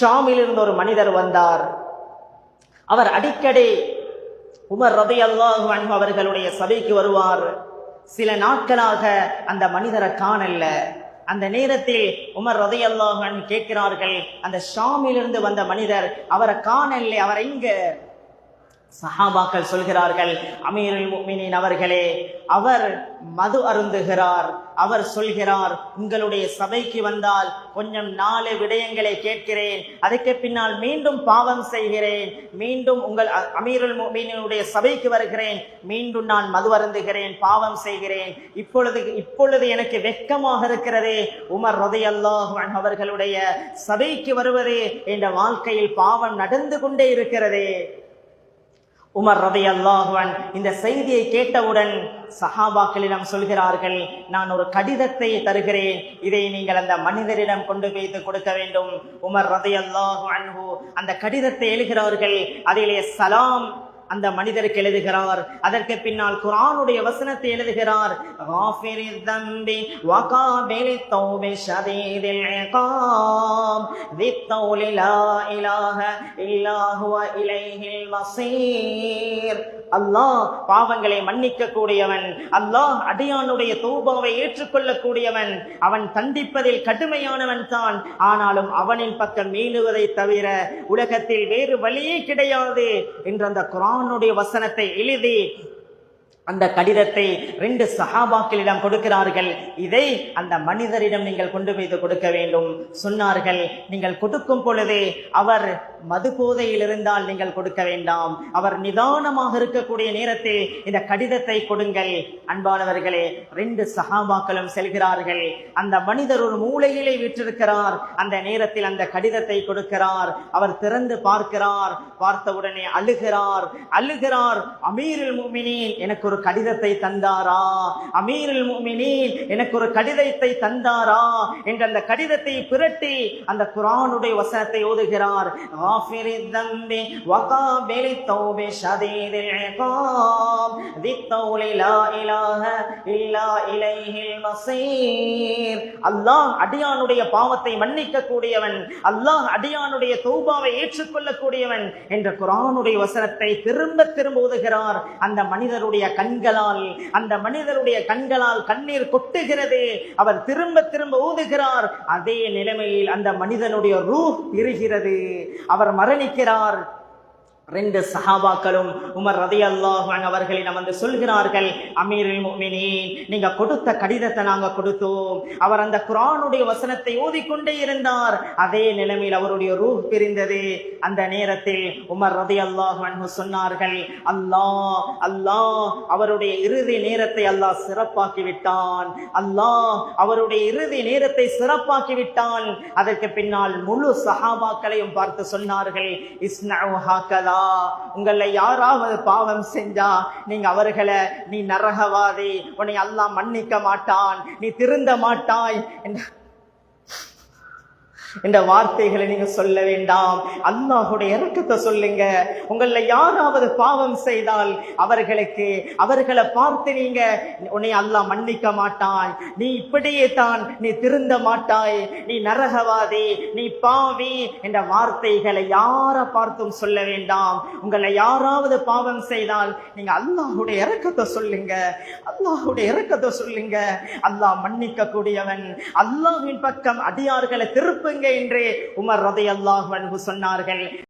ஷாமில் இருந்து ஒரு மனிதர் வந்தார். அவர் அடிக்கடி உமர் ரதை அல்லாஹு அன்பு அவர்களுடைய சபைக்கு வருவார். சில நாட்களாக அந்த மனிதரை காணல. அந்த நேரத்தில் உமர் ரதி அல்லாஹன் கேட்கிறார்கள் அந்த ஷாமிலிருந்து வந்த மனிதர் அவரை காணல்ல அவர் எங்க சஹாபாக்கள் சொல்கிறார்கள் அமீருல் முஃமினீன் அவர்களே அவர் மது அருந்துகிறார். அவர் சொல்கிறார் உங்களுடைய சபைக்கு வந்தால் கொஞ்சம் நாலு விடயங்களை கேட்கிறேன். அதுக்கு பின்னால் மீண்டும் பாவம் செய்கிறேன். மீண்டும் உங்கள் அமீருல் முஃமினீனுடைய சபைக்கு வருகிறேன். மீண்டும் நான் மது அருந்துகிறேன் பாவம் செய்கிறேன். இப்பொழுது இப்பொழுது எனக்கு வெட்கமாக இருக்கிறதே உமர் ரதையல்லாஹ் அவர்களுடைய சபைக்கு வருவதே என்ற வாழ்க்கையில் பாவம் நடந்து கொண்டே இருக்கிறதே. உமர் ரதை அல்லாஹுவன் இந்த செய்தியை கேட்டவுடன் சஹாபாக்களிடம் சொல்கிறார்கள் நான் ஒரு கடிதத்தை தருகிறேன் இதை நீங்கள் அந்த மனிதரிடம் கொண்டு வைத்து கொடுக்க வேண்டும். உமர் ரதை அல்லாஹு அன்ஹு அந்த கடிதத்தை எழுகிறார்கள் அதிலே சலாம் அந்த மனிதருக்கு எழுதுகிறார். அதற்கு பின்னால் குரானுடைய வசனத்தை எழுதுகிறார். அல்லாஹ் பாவங்களை மன்னிக்க கூடியவன் அல்லாஹ் அடியானுடைய தௌபாவை ஏற்றுக்கொள்ளக்கூடியவன். அவன் தண்டிப்பதில் கடுமையானவன் தான். ஆனாலும் அவனின் பக்கம் மீளுவதை தவிர உலகத்தில் வேறு வழியே கிடையாது. என்ற அந்த குரான் குரானுடைய வசனத்தை எழுதி அந்த கடிதத்தை ரெண்டு சஹாபாக்களிடம் கொடுக்கிறார்கள். இதை அந்த மனிதரிடம் நீங்கள் கொண்டு போய் கொடுக்க வேண்டும். சொன்னார்கள் நீங்கள் கொடுக்கும் பொழுது அவர் மது போதையில் இருந்தால் நீங்கள் கொடுக்க வேண்டாம். அவர் நிதானமாக இருக்கக்கூடிய நேரத்தில் இந்த கடிதத்தை கொடுங்கள். அன்பானவர்களே ரெண்டு சகாமாக்களும் செல்கிறார்கள். அந்த மனிதர் ஒரு மூலையிலே விற்றிருக்கிறார். அந்த நேரத்தில் அந்த கடிதத்தை கொடுக்கிறார். அவர் திறந்து பார்க்கிறார். பார்த்தவுடனே அழுகிறார். அழுகிறார் அமீருல் மூமினின் எனக்கு ஒரு கடிதத்தை தந்தாரா? அமீருல் மூமினின் எனக்கு ஒரு கடிதத்தை தந்தாரா? என்ற அந்த கடிதத்தை பிரட்டி அந்த குரானுடைய வசனத்தை ஓதுகிறார். ஆஃபிரித் தம்பி வகாபிலி தௌபி ஷதீதில் இகாம் தித்தௌலி லா இலாஹ இல்லா இலைஹில் மஸீர் அல்லாஹ் அடியானுடைய பாவத்தை மன்னிக்க கூடியவன் அல்லாஹ் அடியானுடைய தௌபாவை ஏற்றுக்கொள்ளக்கூடியவன் என்ற குரானுடைய வசனத்தை திரும்ப திரும்ப ஓதுகிறார் அந்த மனிதருடைய கண்களால் அந்த மனிதருடைய கண்களால் கண்ணீர் கொட்டுகிறது அவர் திரும்ப திரும்ப ஊதுகிறார் அதே நிலைமையில் அந்த மனிதனுடைய ரூ பிரிகிறது அவர் மரணிக்கிறார். ரெண்டு சஹாபாக்களும் உமர் ரதி அல்லாஹ் அவர்களிடம் வந்து சொல்கிறார்கள் அமீரில் முஃமினீன் நீங்க கொடுத்த கடிதத்தை நாங்க கொடுத்தோம். அவர் அந்த குரானுடைய வசனத்தை ஓதிக்கொண்டே இருந்தார். அதே நிலைமையில் அவருடைய ரூஹ் பிரிந்தது. அந்த நேரத்தில் உமர் ரதி அல்லாஹ் சொன்னார்கள் அல்லாஹ் அல்லாஹ் அவருடைய இறுதி நேரத்தை அல்லாஹ் சிறப்பாக்கி விட்டான். அல்லாஹ் அவருடைய இறுதி நேரத்தை சிறப்பாக்கி விட்டான். அதற்கு பின்னால் முழு சஹாபாக்களையும் பார்த்து சொன்னார்கள் இஸ்னா இருக்கிறீர்களா உங்களை யாராவது பாவம் செஞ்சா நீங்க அவர்களை நீ நரகவாதி உன்னை அல்லாஹ் மன்னிக்க மாட்டான் நீ திருந்த மாட்டாய். என்ற என்ற வார்த்தைகளை நீங்க சொல்ல வேண்டாம். அல்லாஹுடைய இறக்கத்தை சொல்லுங்க. உங்கள யாராவது பாவம் செய்தால் அவர்களுக்கு அவர்களை பார்த்து நீங்க உன்னை அல்லாஹ் மன்னிக்க மாட்டான். நீ இப்படியே தான் நீ திருந்த மாட்டாய். நீ நரகவாதி நீ பாவி என்ற வார்த்தைகளை யாரை பார்த்தும் சொல்ல வேண்டாம். உங்களை யாராவது பாவம் செய்தால் நீங்க அல்லாஹுடைய இறக்கத்தை சொல்லுங்க. அல்லாஹுடைய இறக்கத்தை சொல்லுங்க. அல்லாஹ் மன்னிக்க கூடியவன் அல்லாஹின் பக்கம் அடியார்களை திருப்புங்க. என்று உமர் ரதையல்லாஹ் சொன்னார்கள்.